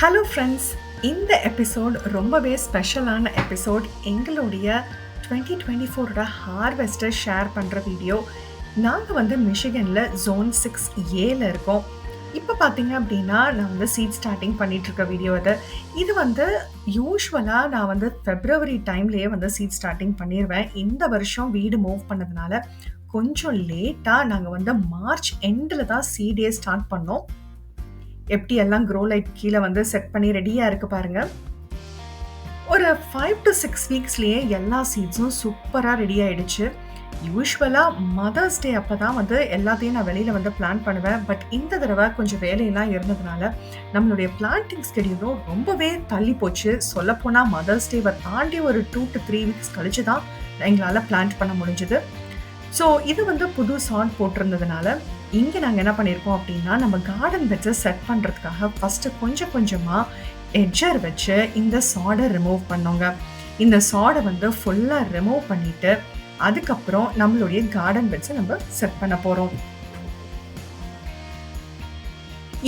Hello friends இந்த episode ரொம்பவே ஸ்பெஷலான எபிசோட் எங்களுடைய டுவெண்ட்டி டுவெண்ட்டி ஃபோரோட ஹார்வெஸ்ட்டை ஷேர் பண்ணுற வீடியோ நாங்கள் வந்து மிஷிகனில் ஜோன் சிக்ஸ் ஏல இருக்கோம். இப்போ பார்த்தீங்க அப்படின்னா நான் வந்து சீட் ஸ்டார்டிங் பண்ணிகிட்ருக்க வீடியோ இது இது வந்து யூஸ்வலாக நான் வந்து ஃபெப்ரவரி டைம்லேயே வந்து சீட் ஸ்டார்டிங் பண்ணிடுவேன் இந்த வருஷம் வீடு மூவ் பண்ணதுனால கொஞ்சம் லேட்டாக நாங்கள் வந்து மார்ச் எண்டில் தான் சீடே ஸ்டார்ட் பண்ணோம். எப்படி எல்லாம் க்ரோ லைட் கீழே வந்து செட் பண்ணி ரெடியாக இருக்கு பாருங்கள் ஒரு ஃபைவ் டு சிக்ஸ் வீக்ஸ்லேயே எல்லா சீட்ஸும் சூப்பராக ரெடி ஆகிடுச்சு யூஸ்வலாக மதர்ஸ் டே அப்போ தான் வந்து எல்லாத்தையும் நான் வெளியில் வந்து பிளான் பண்ணுவேன். பட் இந்த தடவை கொஞ்சம் வேலையெல்லாம் இருந்ததுனால நம்மளுடைய பிளான்டிங் ஸ்கெடியூலும் ரொம்பவே தள்ளி போச்சு. சொல்லப்போனால் மதர்ஸ் டேவை தாண்டி ஒரு டூ டு த்ரீ வீக்ஸ் கழிச்சு தான் எங்களால் பிளான்ட் பண்ண முடிஞ்சுது. ஸோ இது வந்து புது சாங் போட்டிருந்ததுனால இங்கே நாங்கள் என்ன பண்ணியிருக்கோம் அப்படின்னா நம்ம கார்டன் பெட்ஸை செட் பண்ணுறதுக்காக ஃபஸ்ட்டு கொஞ்சம் கொஞ்சமாக எட்ஜர் வச்சு இந்த சாடை ரிமூவ் பண்ணோங்க. இந்த சாடை வந்து ஃபுல்லாக ரிமூவ் பண்ணிவிட்டு அதுக்கப்புறம் நம்மளுடைய கார்டன் பெட்ஸை நம்ம செட் பண்ண போகிறோம்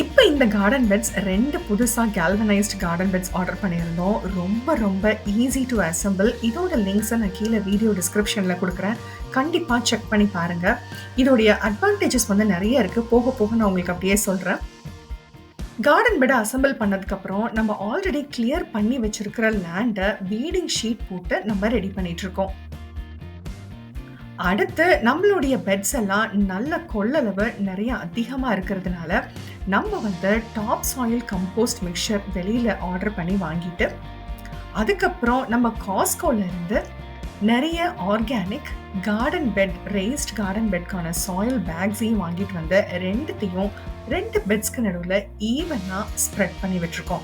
இப்போ இந்த கார்டன் பெட்ஸ் ரெண்டு புதுசாக கேல்வனைஸ்ட் கார்டன் பெட்ஸ் ஆர்டர் பண்ணியிருந்தோம். ரொம்ப ரொம்ப ஈஸி டு அசம்பிள் இதோட லிங்க்ஸை நான் கீழே வீடியோ டிஸ்கிரிப்ஷனில் கொடுக்குறேன். கண்டிப்பாக செக் பண்ணி பாருங்கள் இதோடைய அட்வான்டேஜஸ் வந்து நிறைய இருக்குது போக போக நான் உங்களுக்கு அப்படியே சொல்கிறேன் கார்டன் பெடை அசம்பிள் பண்ணதுக்கப்புறம் நம்ம ஆல்ரெடி கிளியர் பண்ணி வச்சிருக்கிற லேண்டை வீடிங் ஷீட் போட்டு நம்ம ரெடி பண்ணிகிட்ருக்கோம் அடுத்து நம்மளுடைய பெட்ஸ் எல்லாம் நல்ல கொள்ளளவு நிறைய அதிகமாக இருக்கிறதுனால நம்ம வந்து டாப் சாயில் கம்போஸ்ட் மிக்சர் வெளியில் ஆர்டர் பண்ணி வாங்கிட்டு அதுக்கப்புறம் நம்ம காஸ்கோலேருந்து நிறைய organic garden bed raised garden பெட்கான soil பேக்ஸையும் வாங்கிட்டு வந்து ரெண்டுத்தையும் ரெண்டு பெட்ஸ்க்கு நடுவில் ஈவனாக ஸ்ப்ரெட் பண்ணி விட்டுருக்கோம்.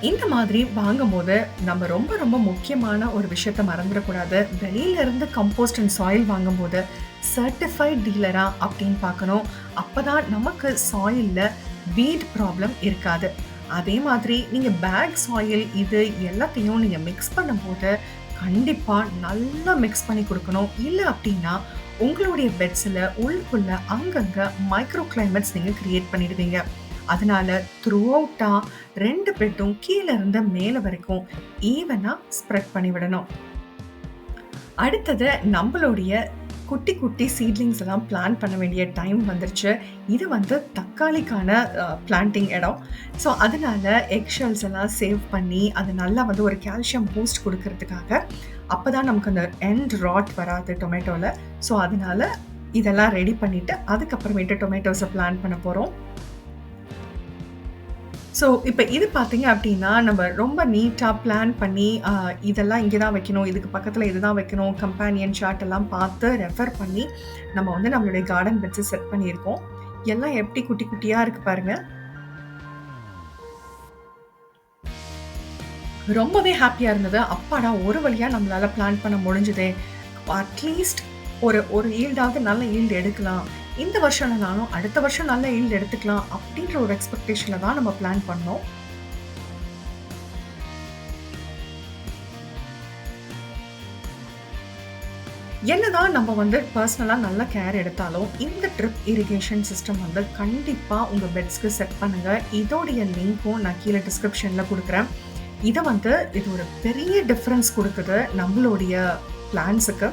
இந்த மாதிரி வாங்கும்போது நம்ம ரொம்ப ரொம்ப முக்கியமான ஒரு விஷயத்த மறந்துடக்கூடாது. வெளியிலேருந்து கம்போஸ்ட் அண்ட் சாயில் வாங்கும்போது சர்டிஃபைட் டீலரா அப்படின்னு பார்க்கணும். அப்பதான் நமக்கு சாயில்ல வீட் ப்ராப்ளம் இருக்காது. அதே மாதிரி நீங்கள் பேக் சாயில் இது எல்லாத்தையும் நீங்கள் மிக்ஸ் பண்ணும்போது கண்டிப்பாக நல்லா மிக்ஸ் பண்ணி கொடுக்கணும். இல்லை அப்படின்னா உங்களுடைய பெட்ஸில் உள்ளுக்குள்ள அங்கங்கே மைக்ரோ கிளைமேட்ஸ் நீங்கள் க்ரியேட் பண்ணிடுவீங்க. அதனால த்ரூ அவுட்டாக ரெண்டு பெட்டும் கீழே இருந்து மேலே வரைக்கும் ஈவனாக ஸ்ப்ரெட் பண்ணி விடணும் அடுத்தது நம்மளுடைய குட்டி குட்டி சீட்லிங்ஸ் எல்லாம் பிளான் பண்ண வேண்டிய டைம் வந்துருச்சு. இது வந்து தக்காளிக்கான பிளான்டிங் இடம். ஸோ அதனால எக்ஷெல்ஸ் எல்லாம் சேவ் பண்ணி அது நல்லா வந்து ஒரு கால்சியம் பூஸ்ட் கொடுக்கறதுக்காக அப்போ தான் நமக்கு அந்த எண்ட் ராட் வராது டொமேட்டோவில் ஸோ அதனால இதெல்லாம் ரெடி பண்ணிவிட்டு அதுக்கப்புறமேட்டு டொமேட்டோஸை பிளான் பண்ண போகிறோம் ஸோ இப்போ இது பார்த்தீங்க அப்படின்னா நம்ம ரொம்ப நீட்டாக பிளான் பண்ணி இதெல்லாம் இங்கே தான் வைக்கணும் இதுக்கு பக்கத்தில் இது தான் வைக்கணும் கம்பேனியன் சார்ட் எல்லாம் பார்த்து ரெஃபர் பண்ணி நம்ம வந்து நம்மளுடைய கார்டன் பெட்ஸை செட் பண்ணியிருக்கோம். எல்லாம் எப்படி குட்டி குட்டியாக இருக்குது பாருங்க. ரொம்பவே ஹாப்பியாக இருந்தது. அப்பாடா ஒரு வழியாக நம்மளால் பிளான் பண்ண முடிஞ்சுதே. அட்லீஸ்ட் ஒரு ஒரு ஈல்டாவது நல்ல ஈல்டு எடுக்கலாம். இந்த வருஷம் இல்லைனாலும் அடுத்த வருஷம் நல்ல ஈல்டு எடுத்துக்கலாம் அப்படின்ற ஒரு எக்ஸ்பெக்டேஷனில் தான் நம்ம பிளான் பண்ணோம். என்னதான் நம்ம வந்து பர்சனலாக நல்ல கேர் எடுத்தாலும் இந்த ட்ரிப் இரிகேஷன் சிஸ்டம் வந்து கண்டிப்பாக உங்கள் பெட்ஸ்க்கு செட் பண்ணுங்கள் இதோடைய லிங்க்கும் நான் கீழே டிஸ்கிரிப்ஷனில் கொடுக்குறேன். இதை வந்து இது ஒரு பெரிய டிஃப்ரென்ஸ் கொடுக்குது நம்மளுடைய பிளான்ஸுக்கு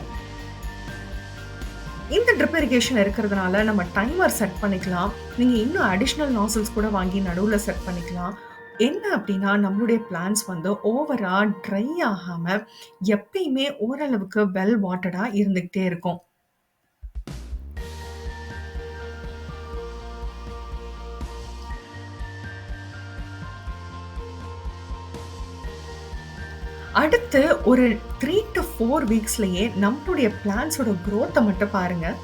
இந்த ட்ரிப் இரிகேஷன் இருக்கிறதுனால நம்ம டைமர் செட் பண்ணிக்கலாம். நீங்கள் இன்னும் அடிஷ்னல் நாசல்ஸ் கூட வாங்கி நடுவில் செட் பண்ணிக்கலாம். என்ன அப்படின்னா நம்மளுடைய பிளான்ஸ் வந்து ஓவரா ட்ரை ஆகாமல் எப்பயுமே ஓரளவுக்கு வெல் வாட்டடாக இருந்துக்கிட்டே இருக்கும். அடுத்து ஒரு த்ரீ டு ஃபோர் வீக்ஸ்லேயே நம்மளுடைய பிளான்ஸோட க்ரோத்தை மட்டும் பாருங்கள்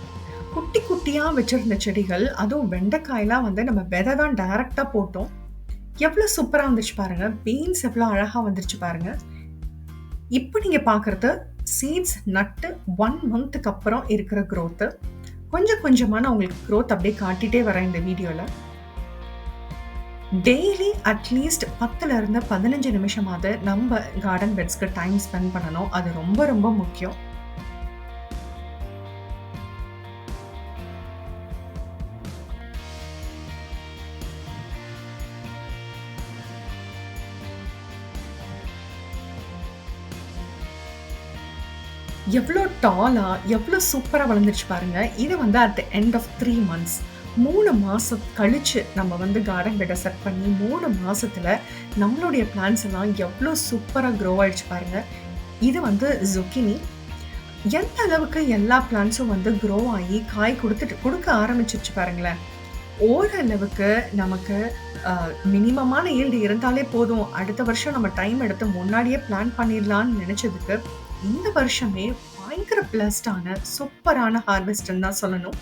குட்டி குட்டியாக வச்சிருந்த செடிகள் அதுவும் வெண்டைக்காயெலாம் வந்து நம்ம விதை தான் டைரெக்டாக போட்டோம். எவ்வளோ சூப்பராக வந்துச்சு பாருங்கள் பீன்ஸ் எவ்வளோ அழகாக வந்துருச்சு பாருங்கள் இப்போ நீங்கள் பார்க்குறது சீட்ஸ் நட்டு ஒன் மந்த்துக்கு அப்புறம் இருக்கிற க்ரோத்து கொஞ்சம் கொஞ்சமாக நான் உங்களுக்கு க்ரோத் அப்படியே காட்டிகிட்டே வரேன் இந்த வீடியோவில் டெய்லி அட்லீஸ்ட் பத்துலேருந்து பதினஞ்சு நிமிஷமாவது நம்ம கார்டன் பெட்ஸ்க்கு டைம் ஸ்பெண்ட் பண்ணணும். அது ரொம்ப ரொம்ப முக்கியம். எவ்வளோ டாலாக எவ்வளோ சூப்பராக வளர்ந்துருச்சு பாருங்கள் இது வந்து at the end of three months மூணு மாதம் கழித்து நம்ம வந்து கார்டன் பெட்டை செட் பண்ணி மூணு மாதத்தில் நம்மளுடைய பிளான்ஸ் எல்லாம் எவ்வளோ சூப்பராக க்ரோ ஆயிடுச்சு பாருங்கள் இது வந்து ஜுக்கினி எந்த அளவுக்கு எல்லா பிளான்ஸும் வந்து க்ரோ ஆகி காய் கொடுத்துட்டு கொடுக்க ஆரம்பிச்சிருச்சு பாருங்களேன். ஓரளவுக்கு நமக்கு மினிமமான ஈல்டு இருந்தாலே போதும். அடுத்த வருஷம் நம்ம டைம் எடுத்து முன்னாடியே பிளான் பண்ணிடலான்னு நினச்சதுக்கு இந்த வருஷமே பயங்கர பிளஸ்டான சூப்பரான ஹார்வெஸ்ட்னு தான் சொல்லணும்.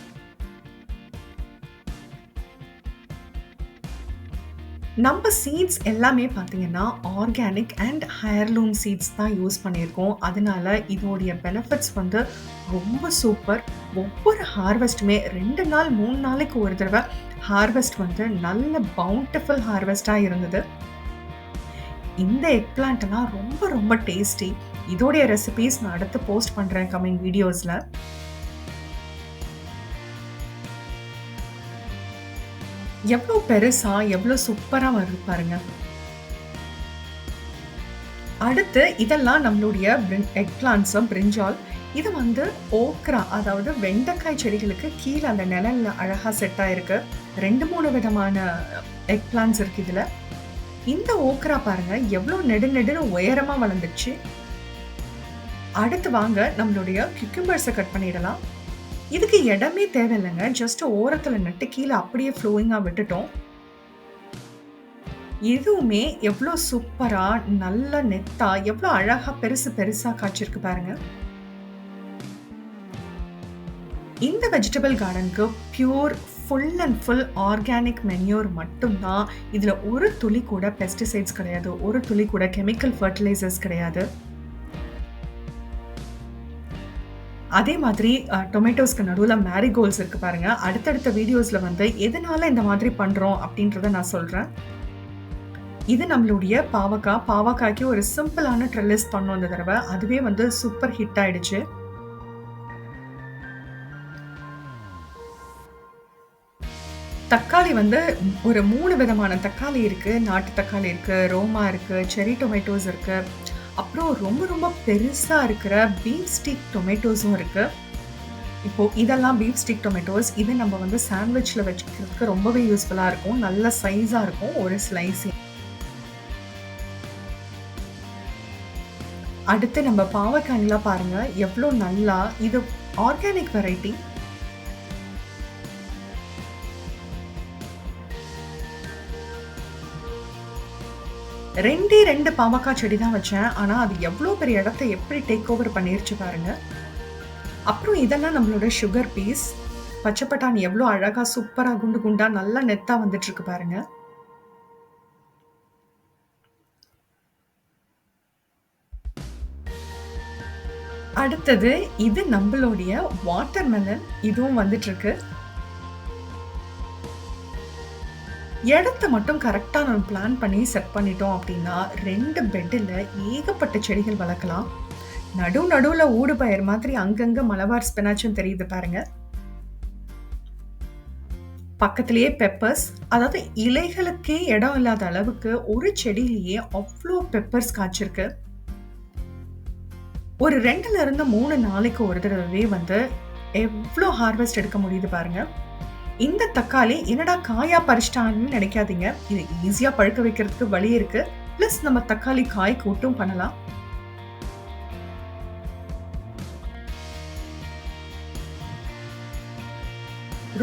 நம்ம சீட்ஸ் எல்லாமே பார்த்தீங்கன்னா ஆர்கானிக் அண்ட் ஹயர்லூம் சீட்ஸ் தான் யூஸ் பண்ணியிருக்கோம். அதனால இதோடைய பெனிஃபிட்ஸ் வந்து ரொம்ப சூப்பர் ஒவ்வொரு ஹார்வெஸ்ட்டுமே ரெண்டு நாள் மூணு நாளைக்கு ஒரு தடவை ஹார்வெஸ்ட் வந்து நல்ல பவுண்டிஃபுல் ஹார்வெஸ்ட்டாக இருந்தது. இந்த எக் பிளான்ட்லாம் ரொம்ப ரொம்ப டேஸ்டி இதோடைய ரெசிபீஸ் நான் அடுத்து போஸ்ட் பண்ணுறேன் கம்மிங் வீடியோஸில் எவ்வளோ பெருசா எவ்வளோ சூப்பராக வருது பாருங்க. அடுத்து இதெல்லாம் நம்மளுடைய எக் பிளான்ஸும் பிரிஞ்சால். இது வந்து ஓக்ரா அதாவது வெண்டைக்காய் செடிகளுக்கு கீழே அந்த நிழலில் அழகாக செட் ஆயிருக்கு. ரெண்டு மூணு விதமான எக் பிளான்ஸ் இருக்கு இதில். இந்த ஓக்ரா பாருங்க எவ்வளோ நெடு நெடுன்னு உயரமாக வளர்ந்துச்சு. அடுத்து வாங்க நம்மளுடைய கியூக்கம்பர்ஸை கட் பண்ணிடலாம். இதுக்கு இடமே தேவையில்லைங்க. ஜஸ்ட் ஓரத்தில் நட்டு கீழே அப்படியே ஃப்ளோயிங்காக விட்டுட்டோம். இதுவுமே எவ்வளோ சூப்பராக நல்ல நெத்தா எவ்வளோ அழகாக பெருசு பெருசாக காய்ச்சிருக்கு பாருங்க. இந்த vegetable கார்டனுக்கு pure full and full organic manure மட்டும்தான். இதில் ஒரு துளி கூட பெஸ்டிசைட்ஸ் கிடையாது. ஒரு துளி கூட கெமிக்கல் ஃபர்டிலைசர்ஸ் கிடையாது. அதே மாதிரி டொமேட்டோஸ்க்கு நடுவில் மேரிகோல்ஸ் இருக்குது பாருங்கள் அடுத்தடுத்த வீடியோஸில் வந்து எதனால் இந்த மாதிரி பண்ணுறோம் அப்படின்றத நான் சொல்கிறேன் இது நம்மளுடைய பாவக்காய் பாவக்காய்க்கு ஒரு சிம்பிளான ட்ரெல்லிஸ் பண்ணோம் இந்த தடவை. அதுவே வந்து சூப்பர் ஹிட் ஆயிடுச்சு. தக்காளி வந்து ஒரு மூணு விதமான தக்காளி இருக்குது நாட்டு தக்காளி இருக்குது ரோமா இருக்குது செரி டொமேட்டோஸ் இருக்குது அப்புறம் ரொம்ப ரொம்ப பெருசாக இருக்கிற பீஃப் ஸ்டிக் டொமேட்டோஸும் இருக்குது இப்போது இதெல்லாம் பீஃப் ஸ்டிக் டொமேட்டோஸ் இது நம்ம வந்து சாண்ட்விச்சில் வச்சுக்கிறதுக்கு ரொம்பவே யூஸ்ஃபுல்லாக இருக்கும். நல்ல சைஸாக இருக்கும் ஒரு ஸ்லைஸ் அடுத்து நம்ம பாவக்காய்லாம் பாருங்கள் எவ்வளோ நல்லா. இது ஆர்கானிக் வெரைட்டி ரெண்டே ரெண்டு பாவக்காய் செடி தான் வச்சேன். ஆனால் அது எவ்வளோ பெரிய இடத்த எப்படி டேக் ஓவர் பண்ணிருச்சு பாருங்க. அப்புறம் இதெல்லாம் நம்மளோட சுகர் பீஸ் பச்சை பட்டாணி எவ்வளோ அழகா சூப்பரா குண்டு குண்டா நல்லா நெத்தா வந்துட்டு இருக்கு பாருங்க. அடுத்தது இது நம்மளுடைய வாட்டர் மெலன் இதுவும் வந்துட்டு இடத்த மட்டும் கரெக்டாக நம்ம பிளான் பண்ணி செட் பண்ணிட்டோம் அப்படின்னா ரெண்டு பெட்டில் ஏகப்பட்ட செடிகள் வளர்க்கலாம். நடு நடுவில் ஊடு பயிர் மாதிரி அங்கங்கே மலபார் ஸ்பினாச்சும் தெரியுது பாருங்க. பக்கத்திலேயே பெப்பர்ஸ் அதாவது இலைகளுக்கே இடம் இல்லாத அளவுக்கு ஒரு செடியிலேயே அவ்வளோ பெப்பர்ஸ் காய்ச்சிருக்கு. ஒரு ரெண்டுல இருந்து மூணு நாளைக்கு ஒரு தடவை வந்து எவ்வளோ ஹார்வெஸ்ட் எடுக்க முடியுது பாருங்கள் இந்த தக்காளி என்னடா காயா பறிச்சிட்டான்னு நினைக்காதீங்க. இது ஈஸியா பழுக்க வைக்கிறதுக்கு வழி இருக்கு. பிளஸ் நம்ம தக்காளி காய் கூட்டும் பண்ணலாம்.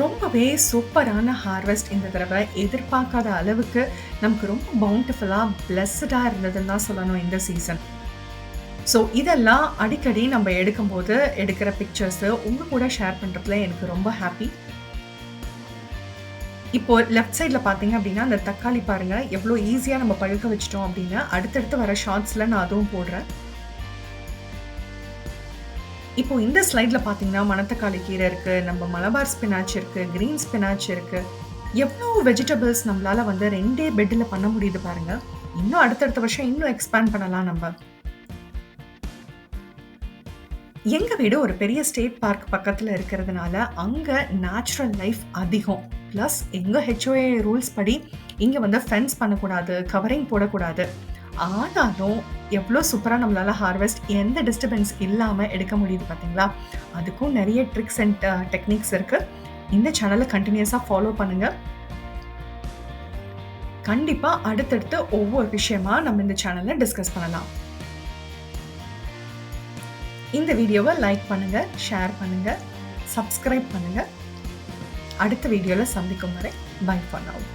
ரொம்பவே சூப்பரான ஹார்வெஸ்ட் இந்த தடவை. எதிர்பார்க்காத அளவுக்கு நமக்கு ரொம்ப பவுண்டிஃபுல்லாக பிளஸ்டாக இருந்ததுன்னு தான் சொல்லணும் இந்த சீசன் ஸோ இதெல்லாம் அடிக்கடி நம்ம எடுக்கும்போது எடுக்கிற பிக்சர்ஸு உங்கள் கூட ஷேர் பண்ணுறதுல எனக்கு ரொம்ப ஹாப்பி இப்போ லெஃப்ட் சைடில் பார்த்தீங்க அப்படின்னா அந்த தக்காளி பாருங்கள் எவ்வளோ ஈஸியாக நம்ம பழுக்க வச்சிட்டோம் அப்படின்னா அடுத்தடுத்து வர ஷார்ட்ஸில் நான் அதுவும் போடுறேன். இப்போ இந்த ஸ்லைடில் பார்த்தீங்கன்னா மணத்தக்காளி கீரை இருக்குது நம்ம மலபார் ஸ்பினாச் இருக்குது கிரீன் ஸ்பினாச் இருக்குது எவ்வளோ வெஜிடபிள்ஸ் நம்மளால் வந்து ரெண்டே பெட்டில் பண்ண முடியுது பாருங்கள் இன்னும் அடுத்தடுத்த வருஷம் இன்னும் எக்ஸ்பேண்ட் பண்ணலாம் நம்ம. எங்கள் வீடு ஒரு பெரிய ஸ்டேட் பார்க் பக்கத்தில் இருக்கிறதுனால அங்கே நேச்சுரல் லைஃப் அதிகம். ப்ளஸ் எங்கள் ஹெச்ஓஏ ரூல்ஸ் படி இங்கே வந்து ஃபென்ஸ் பண்ணக்கூடாது கவரிங் போடக்கூடாது. ஆனாலும் எவ்வளோ சூப்பராக நம்மளால் ஹார்வெஸ்ட் எந்த டிஸ்டர்பன்ஸ் இல்லாமல் எடுக்க முடியுது பார்த்தீங்களா அதுக்கும் நிறைய ட்ரிக்ஸ் அண்ட் டெக்னிக்ஸ் இருக்குது இந்த சேனலை கண்டினியூஸாக ஃபாலோ பண்ணுங்கள் கண்டிப்பாக அடுத்தடுத்து ஒவ்வொரு விஷயமா நம்ம இந்த சேனலில் டிஸ்கஸ் பண்ணலாம். இந்த வீடியோவை லைக் பண்ணுங்கள் ஷேர் பண்ணுங்கள் சப்ஸ்கிரைப் பண்ணுங்கள் அடுத்த வீடியோவில் சந்திக்கும் வரை பை பண்ணாவும்